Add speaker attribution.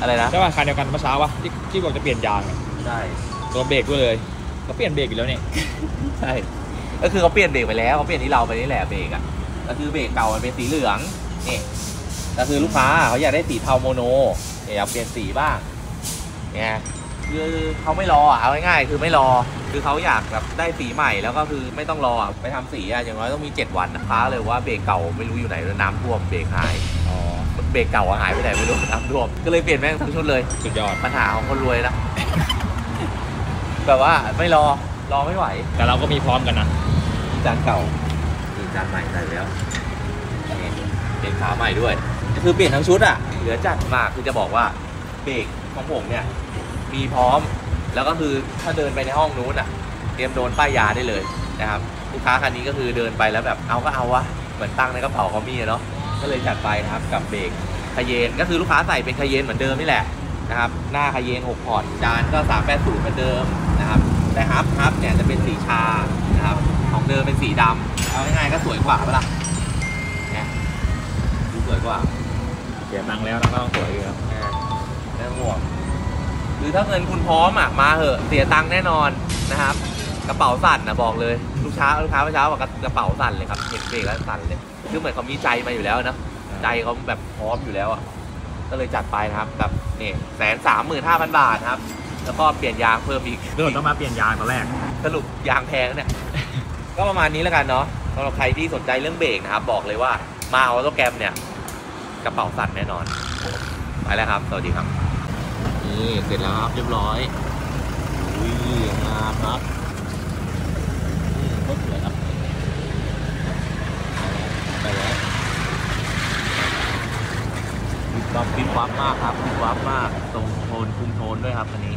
Speaker 1: อะไรนะ
Speaker 2: ใช่ป่ะคันเดียวกันเมื่อเช้าวะที่ที่บอกจะเปลี่ยนยางอะ
Speaker 1: ใช่
Speaker 2: ตัวเบรกด้วยเลยก็เปลี่ยนเบรกอยู่แล้วนี่
Speaker 1: ใช่ ก็คือเขาเปลี่ยนเบรกไปแล้วเขาเปลี่ยนที่เราไปนี่แหละเบรกอะ ก็คือเบรกเก่ามันเป็นสีเหลืองนี่ก็คือลูกค้าเขาอยากได้สีเทาโมโนเนี่ยอยากเปลี่ยนสีบ้างเนี่ยคือเขาไม่รออะเอาง่ายๆคือไม่รอ คือเขาอยากแบบได้สีใหม่แล้วก็คือไม่ต้องรออะไปทำสีอะอย่างน้อยต้องมี 7 วันนะค้าเลยว่าเบรกเก่าไม่รู้อยู่ไหนแล้วน้ำท่วมเบรกหาย
Speaker 2: อ๋อ
Speaker 1: เบรกเก่าอะหายไปไหนไม่รู้น้ำท่วมก็เลยเปลี่ยนแม่งทั้งชุดเลย
Speaker 2: สุดยอด
Speaker 1: ปัญหาของคนรวยนะแบบว่าไม่รอรอไม่ไหว
Speaker 2: แต่เราก็มีพร้อมกันนะ
Speaker 1: มีจานเก่ามีจานใหม่ใส่แล้วนี่เปลี่ยนขาใหม่ด้วยก็คือเปลี่ยนทั้งชุดอะเหลือจัดมากคือจะบอกว่าเบรกของผมเนี่ย มีพร้อมแล้วก็คือถ้าเดินไปในห้องนู้นอะ เตรียมโดนป้ายยาได้เลยนะครับลูกค้าคันนี้ก็คือเดินไปแล้วแบบเอาก็เอาวะเหมือนตั้งในกระเป๋าเขามีอะเนาะ ก็เลยจัดไปนะครับกับเบรกคาเยนก็คือลูกค้าใส่เป็นคาเยนเหมือนเดิมนี่แหละนะครับหน้าคาเยน6พอร์ตจานก็380เหมือนเดิมนะครับแต่ฮับฮับเนี่ยจะเป็นสีชานะครับของเดิมเป็นสีดำเอาง่ายๆก็สวยกว่าปะล่ะเนี่ยดูสวยกว่า
Speaker 2: เสียตังค์แล้วนะก็ต้องสวยอยู่แล้ว
Speaker 1: อ่าไม่ต้องห่วงหรือถ้าเงินคุณพร้อมอะมาเหอะเสียตังค์แน่นอนนะครับ กระเป๋าสั่นนะบอกเลยลูกค้าลูกค้าเมื่อเช้าบอกกระเป๋าสั่นเลยครับเห็นเบรกแล้วสั่นเลยคือเหมือนเขามีใจมาอยู่แล้วนะใจเขาแบบพร้อมอยู่แล้วอะก็เลยจัดไปนะครับกับนี่แสนสามหมื่นห้าพันบาทครับ แล้วก็เปลี่ยนยางเพิ่มอีก
Speaker 2: เดินต้องมาเปลี่ยนยางตอนแรก
Speaker 1: สรุปยางแพงเนี่ยก็ประมาณนี้แล้วกันเนาะสำหรับใครที่สนใจเรื่องเบรกนะครับ บอกเลยว่ามาออโตแกรมเนี่ย กระเป๋าสั่นแน่นอนไปแล้วครับ สวัสดีครับ นี่ เสร็จแล้วครับ เรียบร้อยอุ้ยงามครับอืมก็สวยครับไปแล้ว วับวิบวับมากครับวิบวับมากตรงโทนคุมโทนด้วยครับอันนี้